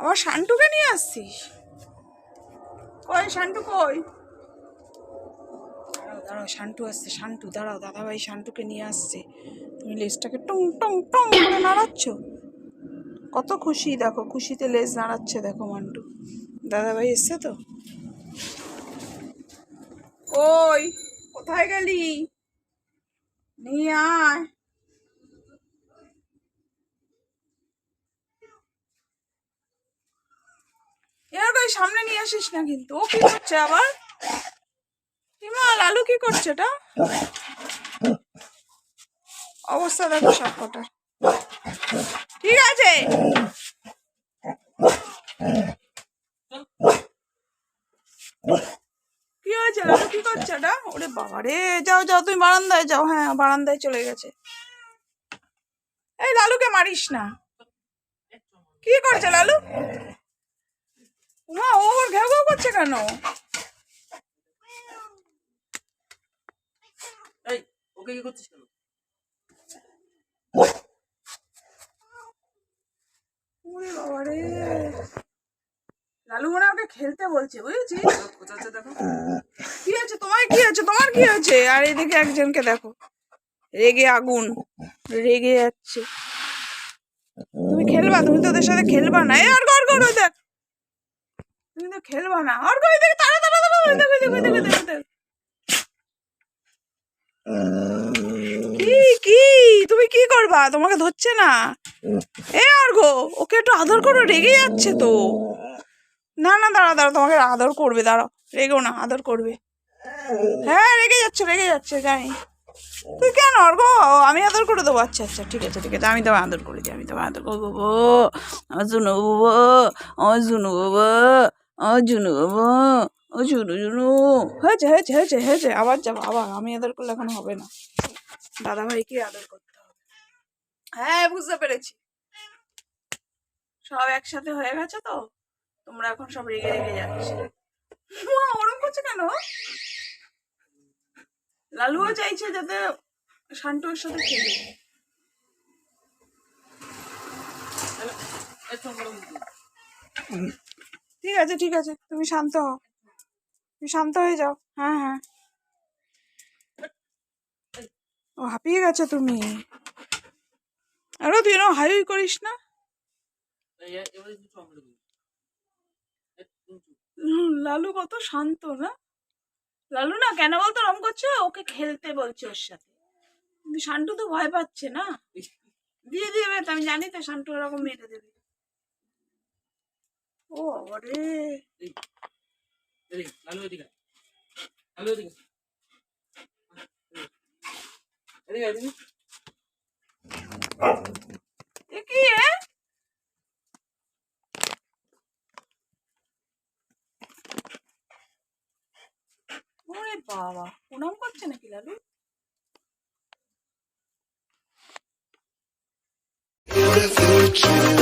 আবার শান্টুকে নিয়ে আসছিস? কই শান্টু কই? দাঁড়াও দাঁড়াও, শান্টু আসছে, শান্টু, দাঁড়াও, দাদাভাই শান্টুকে নিয়ে আসছে। তুমি লেজটাকে টং টং টং করে নাড়াচ্ছ? কত খুশি, দেখো, খুশিতে লেজ নাড়াচ্ছে, দেখো, মান্টু। দাদাভাই এসছে তো? ওই কোথায় গেলি? নিয়ে আয়। সামনে নিয়ে আসিস না কিন্তু। ও কি করছে আবার? হিমা লালু কি করছে এটা? অবস্থা দেখো সব কটার ঠিক আছে। কি হয়েছে? লালু কি করছে এটা? ওরে বাবা রে যাও যাও, তুমি বারান্দায় যাও। হ্যাঁ বারান্দায় চলে গেছে। এই লালুকে মারিস না। কি করছে লালু? করছে কেন? ওকে কি করছিস কেন? ওরে বাবা রে লালু মনে ওকে খেলতে বলছে বুঝেছিস? কি হয়েছে? তোমার কি হয়েছে? তোমার কি হয়েছে? আর এদিকে একজনকে দেখো। রেগে আগুন রেগে যাচ্ছে। তুমি খেলবা? তুমি তো ওদের সাথে খেলবা না। এই অর্ঘ অর্ঘ ওই দেখ। তুমি তো খেলবা না। অর্ঘ ওই দেখ তাড়া তাড়া ওই দেখ দেখ দেখ দেখ, কি কি? তুমি কি করবা? তোমাকে ধরছে না? এ অর্ঘ ওকে একটু আদর করো রেগে যাচ্ছে তো। না না দাঁড়া দাঁড়া তোমাকে আদর করবে দাঁড়াও। রেগেও না আদর করবে। হ্যাঁ রেগে যাচ্ছে রেগে যাচ্ছে জানি। তুই কেন অর্ঘ আমি আদর করে দেবো? আচ্ছা আচ্ছা ঠিক আছে ঠিক আছে আমি তোমায় আদর করে দিই আমি তোমায় আদর করব আমার জুনু বাবু আমার জুনু বাবু আমার জুনু বাবু ও জুনু জুনু হয়েছে হয়েছে হয়েছে হয়েছে, আবার যাব, আবার, আমি আদর করলে এখন হবে না। দাদা ভাইকে আদর করতে হবে। হ্যাঁ বুঝতে পেরেছি। সব একসাথে হয়ে গেছে তো, তোমরা এখন সব রেগে রেগে যাচ্ছে। ওরম করছে কেন? লালুও চাইছে যাতে শান্টুর সাথে খেলে। বলো ঠিক আছে ঠিক আছে। তুমি শান্ত হও। তুমি শান্ত হয়ে যাও। হ্যাঁ হ্যাঁ। ও হাঁপিয়ে গেছো তুমি। আরও তুই এরকম হাই করিস না। লালু কত শান্ত না। লালু না, কেন বলতো? রম করছে, ওকে খেলতে বলছে ওর সাথে। শান্টু তো ভয় পাচ্ছে না। দিয়ে তো আমি জানি তো শান্টু ওরকম মেরে দেবে। ও রে এই, এদিকে, লালু এদিকে লালু ওরে বাবা প্রণাম করছে নাকি লালু? Beautiful